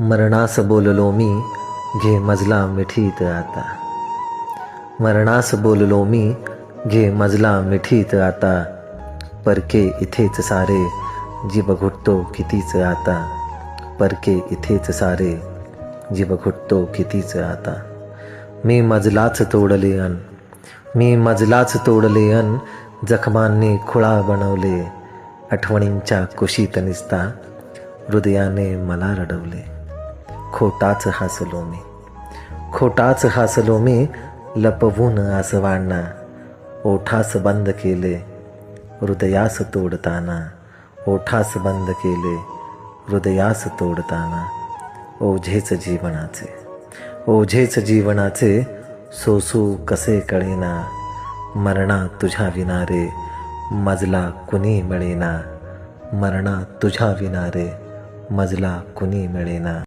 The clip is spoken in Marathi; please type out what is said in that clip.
मरणास बोललो मी घे मजला मिठीत आता. मरणास बोललो मी घे मजला मिठीत आता. परके इथेच सारे जीव घुटतो कितीच आता. परके इथेच सारे जीव घुटतो कितीच आता. मी मजलाच तोडले अन मी मजलाच तोडले अन जखमांनी खुळा बनवले. आठवणींच्या कुशीत निसता हृदयाने मला रडवले. खोटाच हसलो मी. खोटाच हसलो मी लपवून आसवांना. ओठास बंद केले हृदयास तोडताना. ओठास बंद केले हृदयास तोडताना. ओझेच जीवनाचे. ओझेच जीवनाचे सोसू कसे कळेना. मरणा तुझ्या विनारे मजला कुणी मिळेना. मरणा तुझ्या विनारे मजला कुणी मिळेना.